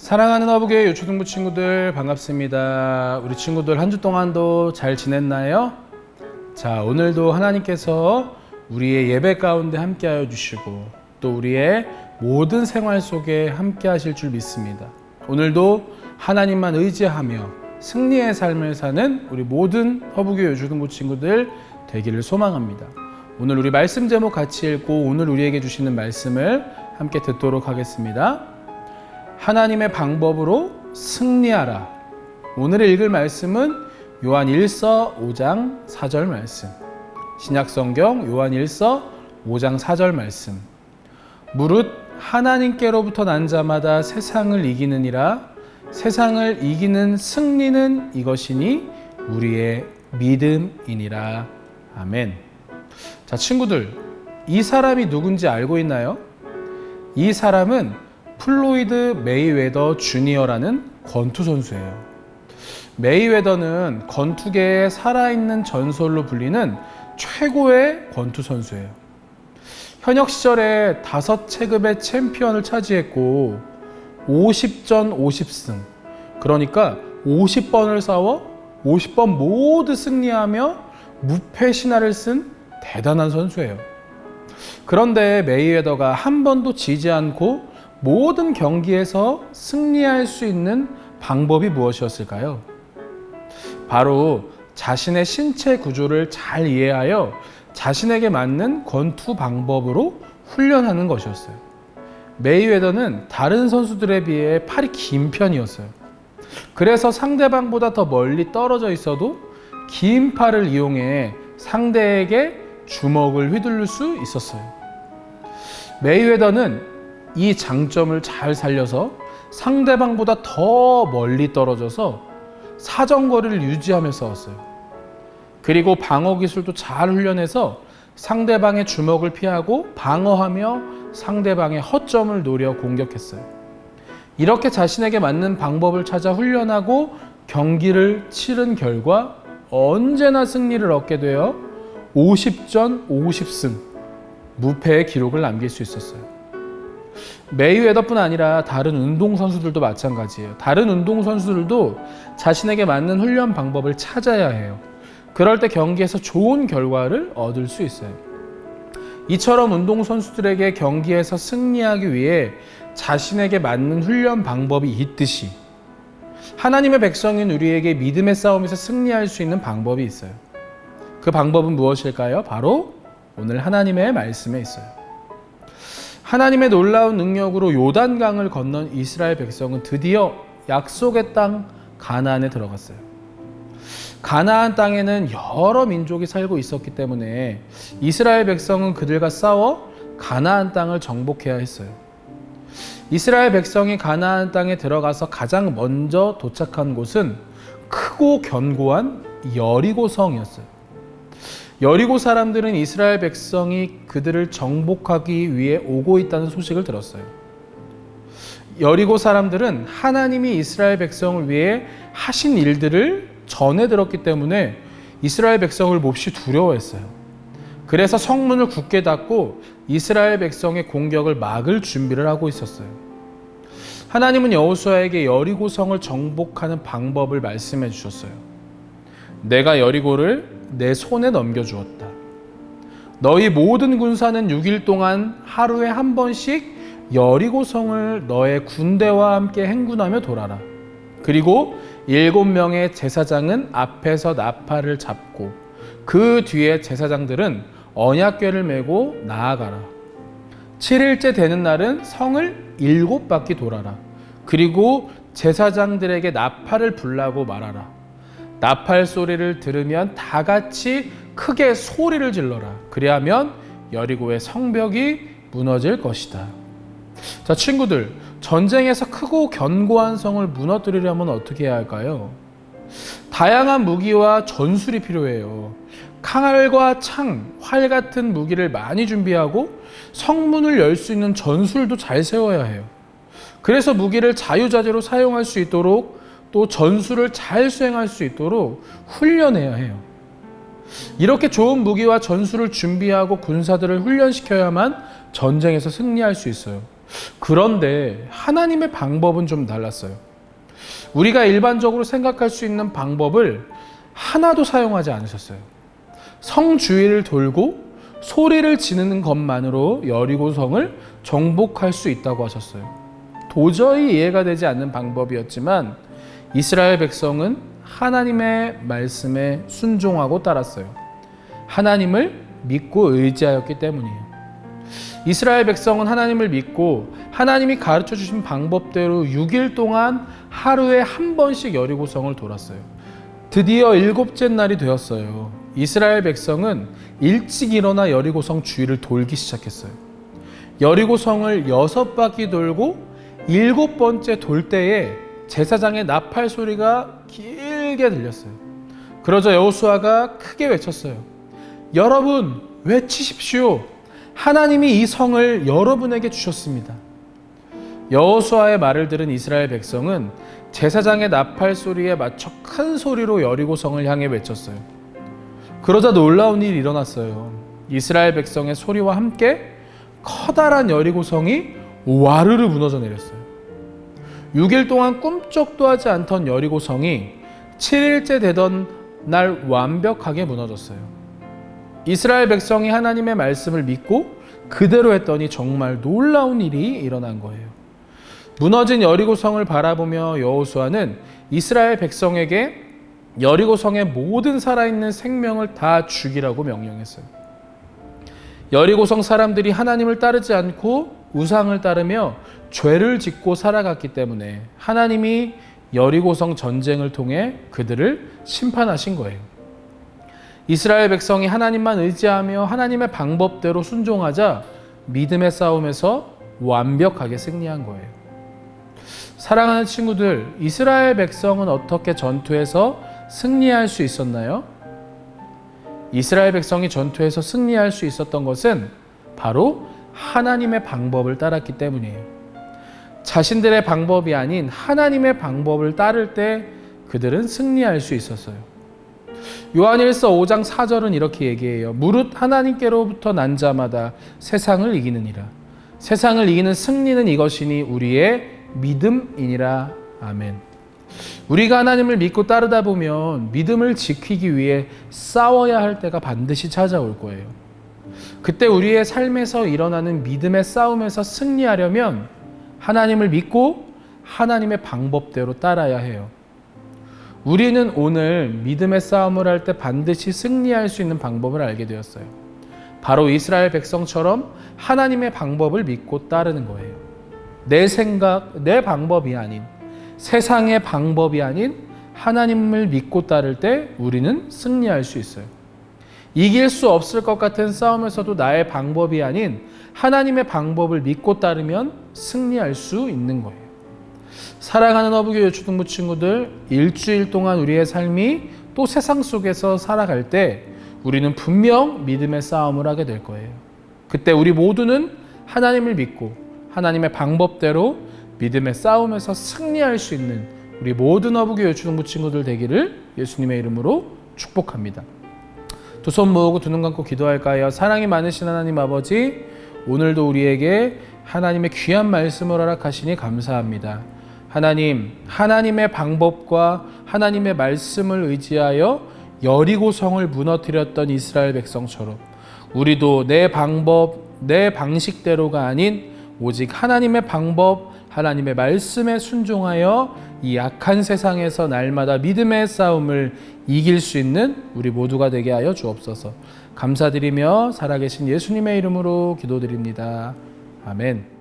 사랑하는 어부교회 유초등부 친구들 반갑습니다. 우리 친구들 한 주 동안도 잘 지냈나요? 자, 오늘도 하나님께서 우리의 예배 가운데 함께하여 주시고 또 우리의 모든 생활 속에 함께하실 줄 믿습니다. 오늘도 하나님만 의지하며 승리의 삶을 사는 우리 모든 허부교회 유초등부 친구들 되기를 소망합니다. 오늘 우리 말씀 제목 같이 읽고 오늘 우리에게 주시는 말씀을 함께 듣도록 하겠습니다. 하나님의 방법으로 승리하라. 오늘 읽을 말씀은 요한 1서 5장 4절 말씀. 신약 성경 요한 1서 5장 4절 말씀. 무릇 하나님께로부터 난 자마다 세상을 이기느니라 세상을 이기는 승리는 이것이니 우리의 믿음이니라. 아멘. 자, 친구들. 이 사람이 누군지 알고 있나요? 이 사람은 플로이드 메이웨더 주니어라는 권투 선수예요. 메이웨더는 권투계의 살아있는 전설로 불리는 최고의 권투 선수예요. 현역 시절에 다섯 체급의 챔피언을 차지했고 50전 50승. 그러니까 50번을 싸워 50번 모두 승리하며 무패 신화를 쓴 대단한 선수예요. 그런데 메이웨더가 한 번도 지지 않고 모든 경기에서 승리할 수 있는 방법이 무엇이었을까요? 바로 자신의 신체 구조를 잘 이해하여 자신에게 맞는 권투 방법으로 훈련하는 것이었어요. 메이웨더는 다른 선수들에 비해 팔이 긴 편이었어요. 그래서 상대방보다 더 멀리 떨어져 있어도 긴 팔을 이용해 상대에게 주먹을 휘둘릴 수 있었어요. 메이웨더는 이 장점을 잘 살려서 상대방보다 더 멀리 떨어져서 사정거리를 유지하며 싸웠어요. 그리고 방어 기술도 잘 훈련해서 상대방의 주먹을 피하고 방어하며 상대방의 허점을 노려 공격했어요. 이렇게 자신에게 맞는 방법을 찾아 훈련하고 경기를 치른 결과 언제나 승리를 얻게 되어 50전 50승 무패의 기록을 남길 수 있었어요. 메이웨더뿐 아니라 다른 운동 선수들도 마찬가지예요. 다른 운동 선수들도 자신에게 맞는 훈련 방법을 찾아야 해요. 그럴 때 경기에서 좋은 결과를 얻을 수 있어요. 이처럼 운동 선수들에게 경기에서 승리하기 위해 자신에게 맞는 훈련 방법이 있듯이 하나님의 백성인 우리에게 믿음의 싸움에서 승리할 수 있는 방법이 있어요. 그 방법은 무엇일까요? 바로 오늘 하나님의 말씀에 있어요. 하나님의 놀라운 능력으로 요단강을 건넌 이스라엘 백성은 드디어 약속의 땅 가나안에 들어갔어요. 가나안 땅에는 여러 민족이 살고 있었기 때문에 이스라엘 백성은 그들과 싸워 가나안 땅을 정복해야 했어요. 이스라엘 백성이 가나안 땅에 들어가서 가장 먼저 도착한 곳은 크고 견고한 여리고성이었어요. 여리고 사람들은 이스라엘 백성이 그들을 정복하기 위해 오고 있다는 소식을 들었어요. 여리고 사람들은 하나님이 이스라엘 백성을 위해 하신 일들을 전해 들었기 때문에 이스라엘 백성을 몹시 두려워했어요. 그래서 성문을 굳게 닫고 이스라엘 백성의 공격을 막을 준비를 하고 있었어요. 하나님은 여호수아에게 여리고 성을 정복하는 방법을 말씀해 주셨어요. 내가 여리고를 내 손에 넘겨 주었다. 너희 모든 군사는 6일 동안 하루에 한 번씩 여리고성을 너의 군대와 함께 행군하며 돌아라. 그리고 일곱 명의 제사장은 앞에서 나팔을 잡고 그 뒤에 제사장들은 언약궤를 메고 나아가라. 7일째 되는 날은 성을 일곱 바퀴 돌아라. 그리고 제사장들에게 나팔을 불라고 말하라. 나팔 소리를 들으면 다 같이 크게 소리를 질러라. 그리하면 여리고의 성벽이 무너질 것이다. 자, 친구들, 전쟁에서 크고 견고한 성을 무너뜨리려면 어떻게 해야 할까요? 다양한 무기와 전술이 필요해요. 칼과 창, 활 같은 무기를 많이 준비하고 성문을 열 수 있는 전술도 잘 세워야 해요. 그래서 무기를 자유자재로 사용할 수 있도록 또 전술을 잘 수행할 수 있도록 훈련해야 해요. 이렇게 좋은 무기와 전술을 준비하고 군사들을 훈련시켜야만 전쟁에서 승리할 수 있어요. 그런데 하나님의 방법은 좀 달랐어요. 우리가 일반적으로 생각할 수 있는 방법을 하나도 사용하지 않으셨어요. 성 주위를 돌고 소리를 지르는 것만으로 여리고성을 정복할 수 있다고 하셨어요. 도저히 이해가 되지 않는 방법이었지만 이스라엘 백성은 하나님의 말씀에 순종하고 따랐어요. 하나님을 믿고 의지하였기 때문이에요. 이스라엘 백성은 하나님을 믿고 하나님이 가르쳐 주신 방법대로 6일 동안 하루에 한 번씩 여리고성을 돌았어요. 드디어 일곱째 날이 되었어요. 이스라엘 백성은 일찍 일어나 여리고성 주위를 돌기 시작했어요. 여리고성을 여섯 바퀴 돌고 일곱 번째 돌 때에 제사장의 나팔 소리가 길게 들렸어요. 그러자 여호수아가 크게 외쳤어요. 여러분 외치십시오. 하나님이 이 성을 여러분에게 주셨습니다. 여호수아의 말을 들은 이스라엘 백성은 제사장의 나팔 소리에 맞춰 큰 소리로 여리고 성을 향해 외쳤어요. 그러자 놀라운 일이 일어났어요. 이스라엘 백성의 소리와 함께 커다란 여리고 성이 와르르 무너져 내렸어요. 6일 동안 꿈쩍도 하지 않던 여리고성이 7일째 되던 날 완벽하게 무너졌어요. 이스라엘 백성이 하나님의 말씀을 믿고 그대로 했더니 정말 놀라운 일이 일어난 거예요. 무너진 여리고성을 바라보며 여호수아는 이스라엘 백성에게 여리고성의 모든 살아있는 생명을 다 죽이라고 명령했어요. 여리고성 사람들이 하나님을 따르지 않고 우상을 따르며 죄를 짓고 살아갔기 때문에 하나님이 여리고성 전쟁을 통해 그들을 심판하신 거예요. 이스라엘 백성이 하나님만 의지하며 하나님의 방법대로 순종하자 믿음의 싸움에서 완벽하게 승리한 거예요. 사랑하는 친구들, 이스라엘 백성은 어떻게 전투에서 승리할 수 있었나요? 이스라엘 백성이 전투에서 승리할 수 있었던 것은 바로 하나님의 방법을 따랐기 때문이에요. 자신들의 방법이 아닌 하나님의 방법을 따를 때 그들은 승리할 수 있었어요. 요한일서 5장 4절은 이렇게 얘기해요. 무릇 하나님께로부터 난 자마다 세상을 이기느니라. 세상을 이기는 승리는 이것이니 우리의 믿음이니라. 아멘. 우리가 하나님을 믿고 따르다 보면 믿음을 지키기 위해 싸워야 할 때가 반드시 찾아올 거예요. 그때 우리의 삶에서 일어나는 믿음의 싸움에서 승리하려면 하나님을 믿고 하나님의 방법대로 따라야 해요. 우리는 오늘 믿음의 싸움을 할 때 반드시 승리할 수 있는 방법을 알게 되었어요. 바로 이스라엘 백성처럼 하나님의 방법을 믿고 따르는 거예요. 내 생각, 내 방법이 아닌 세상의 방법이 아닌 하나님을 믿고 따를 때 우리는 승리할 수 있어요. 이길 수 없을 것 같은 싸움에서도 나의 방법이 아닌 하나님의 방법을 믿고 따르면 승리할 수 있는 거예요. 사랑하는 어부교 유초등부 친구들, 일주일 동안 우리의 삶이 또 세상 속에서 살아갈 때 우리는 분명 믿음의 싸움을 하게 될 거예요. 그때 우리 모두는 하나님을 믿고 하나님의 방법대로 믿음의 싸움에서 승리할 수 있는 우리 모든 어부교 유초등부 친구들 되기를 예수님의 이름으로 축복합니다. 두 손 모으고 두 눈 감고 기도할까요? 사랑이 많으신 하나님 아버지, 오늘도 우리에게 하나님의 귀한 말씀을 허락하시니 감사합니다. 하나님, 하나님의 방법과 하나님의 말씀을 의지하여 여리고성을 무너뜨렸던 이스라엘 백성처럼 우리도 내 방법, 내 방식대로가 아닌 오직 하나님의 방법, 하나님의 말씀에 순종하여 이 약한 세상에서 날마다 믿음의 싸움을 이길 수 있는 우리 모두가 되게 하여 주옵소서. 감사드리며 살아계신 예수님의 이름으로 기도드립니다. 아멘.